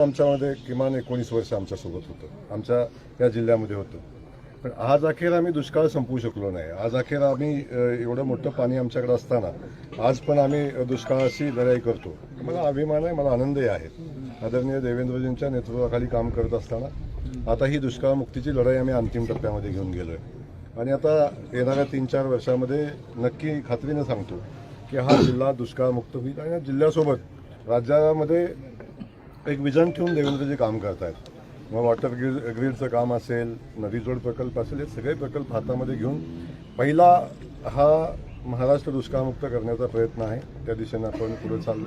आमच्यामध्ये किमान एकोणीस वर्ष आमच्यासोबत होतं. आमच्या या जिल्ह्यामध्ये होतं. पण आज अखेर आम्ही दुष्काळ संपवू शकलो नाही. आज अखेर आम्ही एवढं मोठं पाणी आमच्याकडे असताना आज पण आम्ही दुष्काळाशी लढाई करतो. मला अभिमान आहे मला आनंदही आहे. आदरणीय देवेंद्रजींच्या नेतृत्वाखाली काम करत असताना आता ही दुष्काळमुक्तीची लढाई आम्ही अंतिम टप्प्यामध्ये घेऊन गेलो आहे आणि आता येणाऱ्या तीन चार वर्षामध्ये नक्की खात्रीनं सांगतो की हा जिल्हा दुष्काळमुक्त होईल. आणि या जिल्ह्यासोबत राज्यामध्ये एक विजन ठेवून देवेंद्रजी काम करतायत. मग वॉटर ग्रीड ग्रीडचं काम असेल नदीजोड प्रकल्प असेल हे सगळे प्रकल्प हातामध्ये घेऊन पहिला हा महाराष्ट्र दुष्काळमुक्त करण्याचा प्रयत्न आहे. त्या दिशेने आपण पुढे चाललो.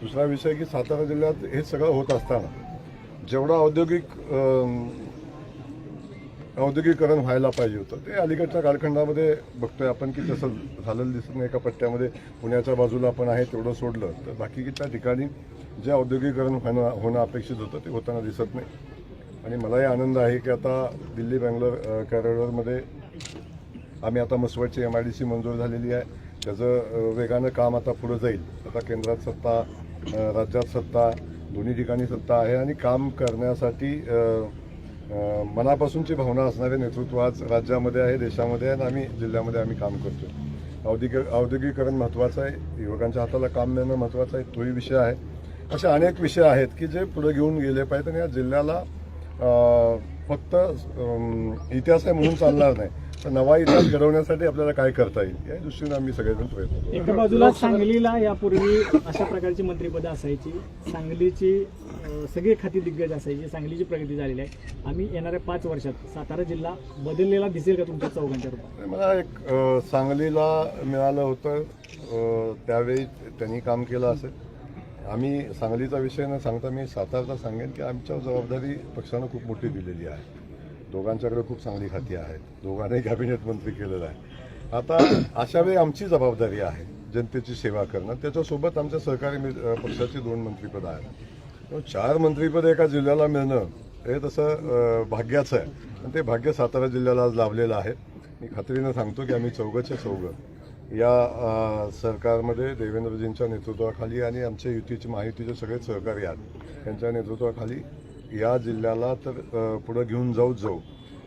दुसरा विषय की सातारा जिल्ह्यात हे सगळं होत असताना जेवढा औद्योगिक औद्योगिकरण व्हायला पाहिजे होतं. ते अलीकडच्या कालखंडामध्ये बघतोय आपण की तसं झालेलं दिसत नाही. एका पट्ट्यामध्ये पुण्याच्या बाजूला आपण आहे तेवढं सोडलं. तर बाकीच्या ठिकाणी जे औद्योगिकरण होणं होणं अपेक्षित होतं ते होताना दिसत नाही. आणि मलाही आनंद आहे की आता दिल्ली बँगलोर कॉरिडॉरमध्ये आम्ही आता मसवडची एम आय डी सी मंजूर झालेली आहे. त्याचं वेगानं काम आता पुढं जाईल. आता केंद्रात सत्ता राज्यात सत्ता दोन्ही ठिकाणी सत्ता आहे. आणि काम करण्यासाठी मनापासूनची भावना असणारे नेतृत्व आज राज्यामध्ये आहे देशामध्ये आहे आणि आम्ही जिल्ह्यामध्ये आम्ही काम करतो औद्योगिक औद्योगिकरण महत्त्वाचं आहे युवकांच्या हाताला काम मिळणं महत्त्वाचं आहे तोही विषय आहे. असे अनेक विषय आहेत की जे पुढे घेऊन गेले पाहिजेत आणि या जिल्ह्याला फक्त इतिहास आहे म्हणून चालणार नाही. नवा इतिहास घडवण्यासाठी आपल्याला काय करता येईल या दृष्टीने आम्ही सगळेजण प्रयत्न एका बाजूला सांगलीला यापूर्वी अशा प्रकारची मंत्रिपदं असायची. सांगलीची सगळी खाती दिग्गज असायची. सांगलीची प्रगती झालेली आहे. आम्ही येणाऱ्या पाच वर्षात सातारा जिल्हा बदललेला दिसेल का तुमच्या चौघांच्या रूपात? मला एक सांगलीला मिळालं होतं. त्यावेळी त्यांनी काम केलं असेल. आम्ही सांगलीचा विषय न सांगता मी सातारचा सांगेन की आमच्या जबाबदारी पक्षानं खूप मोठी दिलेली आहे. दोघांच्याकडे खूप चांगली खाती आहेत. दोघांनाही कॅबिनेट मंत्री केलेलं आहे. आता अशा वेळी आमची जबाबदारी आहे जनतेची सेवा करणं. त्याच्यासोबत आमच्या सहकारी पक्षाची दोन मंत्रीपद आहेत. चार मंत्रीपद एका जिल्ह्याला मिळणं हे तसं भाग्याचं आहे. आणि ते भाग्य सातारा जिल्ह्याला आज लाभलेलं आहे. मी खात्रीनं सांगतो की आम्ही चौघच्या चौघं या सरकारमध्ये देवेंद्रजींच्या नेतृत्वाखाली आणि आमच्या युतीचे महायुतीचे सगळे सहकारी आहेत. त्यांच्या नेतृत्वाखाली या जिल्ह्याला तर पुढं घेऊन जाऊच जाऊ.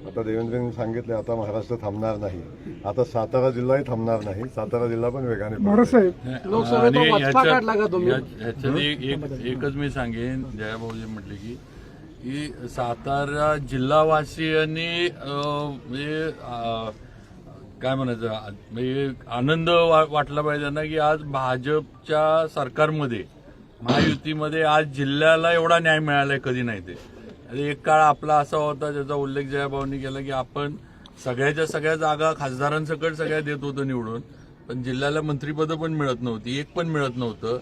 आता देवेंद्रजींनी सांगितले आता महाराष्ट्र थांबणार नाही. आता सातारा जिल्हाही थांबणार नाही. सातारा जिल्हा पण वेगाने एकच मी सांगेन जयाभाऊजी म्हटले की की सातारा जिल्हावासियांनी म्हणजे काय म्हणायचं म्हणजे आनंद वा- वाटला पाहिजे ना की आज भाजपच्या सरकारमध्ये महायुतीमध्ये आज जिल्ह्याला एवढा न्याय मिळालाय कधी नाही ते. आणि एक काळ आपला असा होता ज्याचा उल्लेख जयाभाऊनी केला की आपण सगळ्याच्या सगळ्या जागा खासदारांसकट सगळ्या देत होतो निवडून पण जिल्ह्याला मंत्रीपदं पण मिळत नव्हती एक पण मिळत नव्हतं.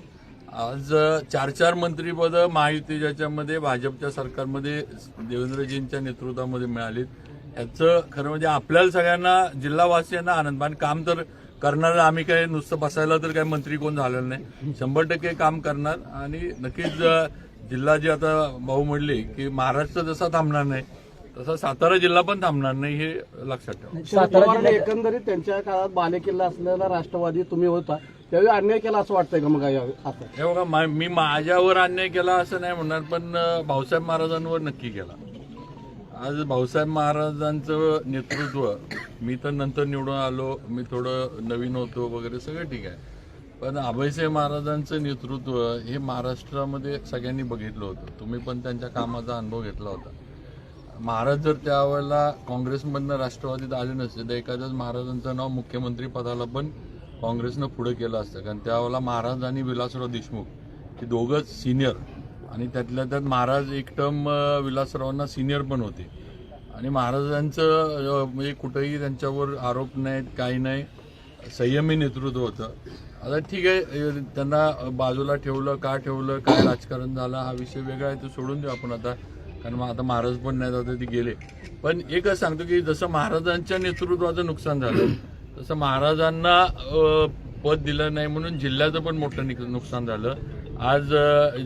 आज चार चार मंत्रीपदं महायुती ज्याच्यामध्ये भाजपच्या सरकारमध्ये देवेंद्रजींच्या नेतृत्वामध्ये मिळालीत. याचं खरं म्हणजे आपल्याला सगळ्यांना जिल्हावासियांना आनंद आणि काम तर करणार आम्ही काय नुसतं बसायला तर काय मंत्री कोण झालेलं नाही. शंभर टक्के काम करणार आणि नक्कीच जिल्हा जे आता भाऊ म्हणले की महाराष्ट्र जसा थांबणार नाही तसा सातारा जिल्हा पण थांबणार नाही हे लक्षात ठेवा. पवारांनी एकंदरीत त्यांच्या काळात बालेकिल्ला असलेला राष्ट्रवादी तुम्ही होता त्यावेळी अन्याय केला असं वाटतंय का मग आता? हे बघा मा- माझ्यावर अन्याय केला असं नाही म्हणणार पण भाऊसाहेब महाराजांवर नक्की केला. आज भाऊसाहेब महाराजांचं नेतृत्व मी तर नंतर निवडून आलो मी थोडं नवीन होतो वगैरे सगळं ठीक आहे. पण अभयसाहेब महाराजांचं नेतृत्व हे महाराष्ट्रामध्ये सगळ्यांनी बघितलं होतं. तुम्ही पण त्यांच्या कामाचा अनुभव घेतला होता. महाराज जर त्यावेळेला काँग्रेसमधनं राष्ट्रवादीत आले नसते तर एखाद्याच महाराजांचं नाव मुख्यमंत्री पदाला पण काँग्रेसनं पुढे केलं असतं. कारण त्यावेळेला महाराज आणि विलासराव देशमुख हे दोघंच सिनियर आणि त्यातल्या त्यात महाराज एक टर्म विलासरावांना सिनियर पण होते. आणि महाराजांचं म्हणजे कुठंही त्यांच्यावर आरोप नाहीत काही नाही. संयमी नेतृत्व होतं. आता ठीक आहे त्यांना बाजूला ठेवलं का ठेवलं काय राजकारण झालं हा विषय वेगळा आहे तो सोडून देऊ आपण आता. कारण मग आता महाराज पण नाही आता ते गेले. पण एकच सांगतो की जसं महाराजांच्या नेतृत्वाचं नुकसान झालं तसं महाराजांना पद दिलं नाही म्हणून जिल्ह्याचं पण मोठं नुकसान झालं. आज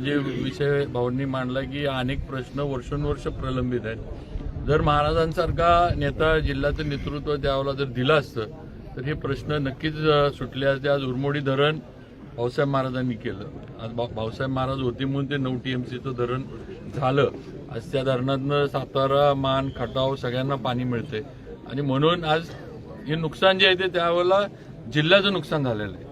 जे विषय भाऊंनी मांडला की अनेक प्रश्न वर्षानुवर्ष प्रलंबित आहेत. जर महाराजांसारखा नेता जिल्ह्याचं नेतृत्व त्यावेळेला जर दिलं असतं तर हे प्रश्न नक्कीच सुटले असते. आज उरमोडी धरण भाऊसाहेब महाराजांनी केलं. आज भाऊसाहेब महाराज होते म्हणून ते नऊ टीएमसीचं धरण झालं. आज त्या धरणातनं सातारा मान खटाव सगळ्यांना पाणी मिळते आणि म्हणून आज हे नुकसान जे आहे ते त्यावेळेला जिल्ह्याचं नुकसान झालेलं आहे.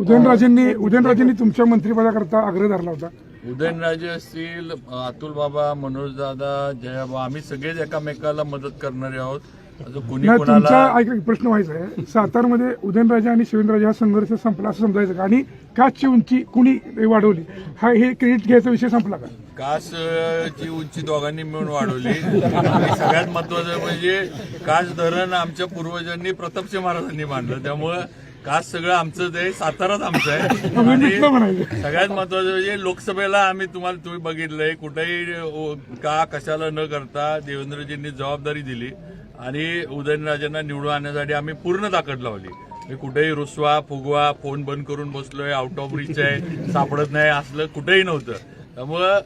उदयनराजेंनी उदयनराजेंनी तुमच्या मंत्रिपदाकरता आग्रह धरला होता. उदयनराजे असतील अतुल बाबा मनोज दादा जयाबा आम्ही सगळेच एकामेकाला मदत करणारे आहोत. नाही तुमचा कोणाला ऐका एक प्रश्न व्हायचा आहे. सातारमध्ये उदयनराजे आणि शिवेंद्रराजे हा संघर्ष संपला असं समजायचं का? आणि काचची उंची कुणी वाढवली? हा हे क्रेडिट घ्यायचा विषय संपला का? कास अ, ची उंची दोघांनी मिळून वाढवली. आणि सगळ्यात महत्वाचं म्हणजे कास धरण आमच्या पूर्वजांनी प्रतापसिंह महाराजांनी बांधलं. त्यामुळं कास सगळं आमचंच आहे साताराच आमचं आहे. आणि सगळ्यात महत्वाचं म्हणजे लोकसभेला आम्ही तुम्हाला तुम्ही बघितलंय कुठेही का कशाला न करता देवेंद्रजींनी जबाबदारी दिली आणि उदयनराजेंना निवडून आणण्यासाठी आम्ही पूर्ण ताकद लावली. मी कुठेही रुसवा फुगवा फोन बंद करून बसलोय आउट ऑफ रिच आहे सापडत नाही असलं कुठेही नव्हतं. त्यामुळं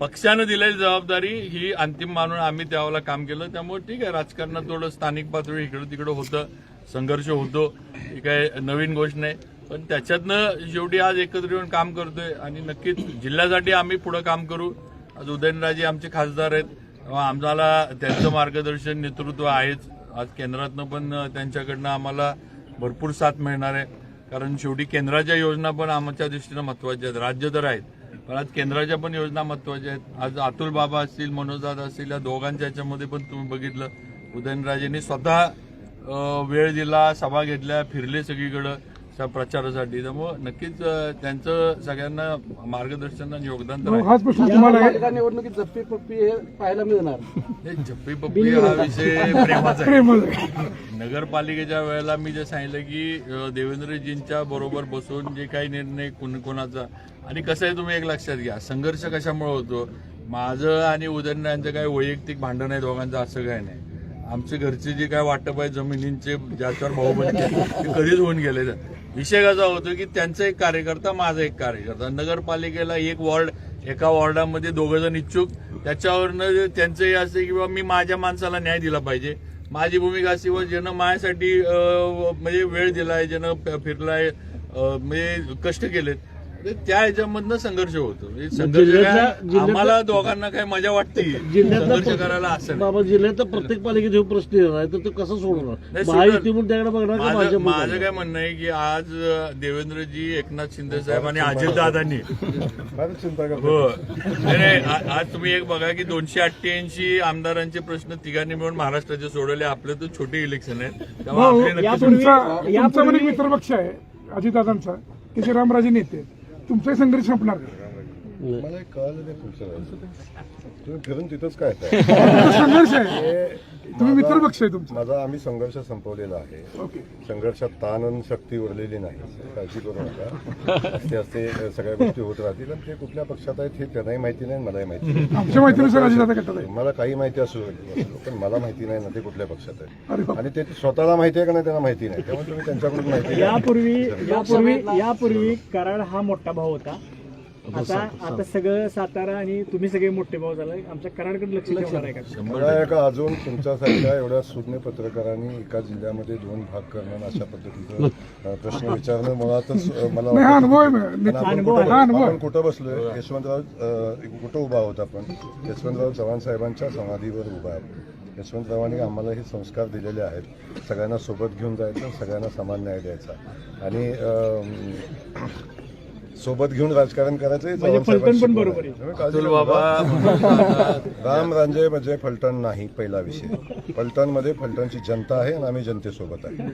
पक्षानं दिलेली जबाबदारी ही अंतिम मानून आम्ही त्यावेळेला काम केलं. त्यामुळे ठीक आहे राजकारणात थोडं स्थानिक पातळी इकडं तिकडं होतं. संघर्ष होतो ही काय नवीन गोष्ट नाही. पण त्याच्यातनं शेवटी आज एकत्र येऊन काम करतोय आणि नक्कीच जिल्ह्यासाठी आम्ही पुढे काम करू. आज उदयनराजे आमचे खासदार आहेत. आम्हाला त्यांचं मार्गदर्शन नेतृत्व आहेच. आज केंद्रातनं पण त्यांच्याकडनं आम्हाला भरपूर साथ मिळणार आहे. कारण शेवटी केंद्राच्या योजना पण आमच्या दृष्टीनं महत्त्वाच्या आहेत. राज्य तर आहेत पण आज केंद्राच्या पण योजना महत्त्वाच्या आहेत. आज अतुल बाबा असतील मनोजदादा असतील या दोघांच्या याच्यामध्ये पण तुम्ही बघितलं. उदयनराजेंनी स्वतः वेळ दिला सभा घेतल्या फिरले सगळीकडं त्या प्रचारासाठी. त्यामुळं नक्कीच त्यांचं सगळ्यांना मार्गदर्शन आणि योगदान. हाच प्रश्न तुम्हाला निवडणुकीत जप्पी पप्पी हे पाहायला मिळणार. हे झप्पी पप्पी हा विषय प्रेमाचा आहे. प्रेमळ नगरपालिकेच्या वेळेला मी जे सांगितलं की देवेंद्रजींच्या बरोबर बसून जे काही निर्णय कोण कोणाचा आणि कसं आहे तुम्ही एक लक्षात घ्या संघर्ष कशामुळे होतो? माझं आणि उदयनराजांचं काही वैयक्तिक भांडण आहे दोघांचं असं काय नाही. आमचे घरचे जे काय वाटप आहे जमिनींचे ज्याच्यावर भाऊबंद ते कधीच होऊन गेले विषय कसा होतो की त्यांचा एक कार्यकर्ता माझा एक कार्यकर्ता. नगरपालिकेला एक वॉर्ड एका वॉर्डामध्ये दोघं जण इच्छुक. त्याच्यावरनं त्यांचं हे असं की बाबा मी माझ्या माणसाला न्याय दिला पाहिजे. माझी भूमिका अशी व ज्यानं माझ्यासाठी म्हणजे वेळ दिलाय ज्यानं फिरलाय म्हणजे कष्ट केलेत. त्या ह्याच्यामधनं संघर्ष होतो. म्हणजे संघर्ष जिल्ह्यातल्या- काय, जिल्ह्यातल्या- आम्हाला दोघांना काय मजा वाटते? संघर्ष करायला असं नाही. बाबा जिल्ह्यात प्रत्येक पालिकेत हे प्रश्न येणार आहे तर ते कसं सोडवणार? नाही, महायुती सोडणार. म्हणून त्याकडे बघणार का माझं भाजप माझं काय म्हणणं आहे की आज अं, देवेंद्रजी एकनाथ शिंदे साहेब आणि फारच चिंता करतो हो. नाही, नाही आ- आज तुम्ही एक बघा की दोनशे अठ्ठ्याऐंशी आमदारांचे प्रश्न तिघांनी मिळून महाराष्ट्राचे सोडवले. आपले तर छोटे इलेक्शन आहेत. त्यामुळे यापूर्वी- तुमचा पण एक मित्रपक्ष आहे अजितदादांचा की जे रामराजे नेते. तुमचाही संघर्ष संपणार का? मला एक कळलं नाही पुढचं तुम्ही फिरून तिथंच काय? तुमचा संघर्ष आहे तुम्ही मित्रपक्ष आहे तुमचा. माझा आम्ही संघर्ष संपवलेला आहे. ओके. संघर्षात ताण आणि शक्ती उरलेली नाही. काळजी करू नका. असते असते अ, सगळ्या गोष्टी होत राहतील आणि ते कुठल्या पक्षात आहेत हे त्यांनाही माहिती नाही मलाही माहिती नाही. मला काही माहिती असू पण मला माहिती नाही ना ते कुठल्या पक्षात अरे आहे. आणि ते स्वतःला माहिती आहे का नाही त्यांना माहिती नाही. त्यामुळे तुम्ही त्यांच्याकडून माहिती घ्या. यापूर्वी यापूर्वी यापूर्वी कराड हा मोठा भाऊ होता. आता आता सगळं सातारा आणि तुम्ही सगळे मोठे भाऊ झाला आमच्या कराडकडे लक्ष ठेवणार आहे का? मला आहे का अजून तुमच्यासारख्या एवढ्या सुज्ञ पत्रकारांनी एका जिल्ह्यामध्ये दोन भाग करणं अशा पद्धतीचं प्रश्न विचारणं मुळातच मला आहे आपण अनुभव कुठं- आहे. बसलोय? यशवंतराव कुठं उभा आहोत आपण? यशवंतराव चव्हाण साहेबांच्या समाधीवर उभा आहोत. यशवंतरावांनी आम्हाला हे संस्कार दिलेले आहेत. सगळ्यांना सोबत घेऊन जायचं सगळ्यांना समान न्याय द्यायचा. आणि सोबत घेऊन राजकारण करायचं चव्हाण फलटण पण बरोबर राम रांजे म्हणजे फलटण नाही पहिला विषय. फलटणमध्ये फलटणची जनता आहे आणि आम्ही जनतेसोबत आहे.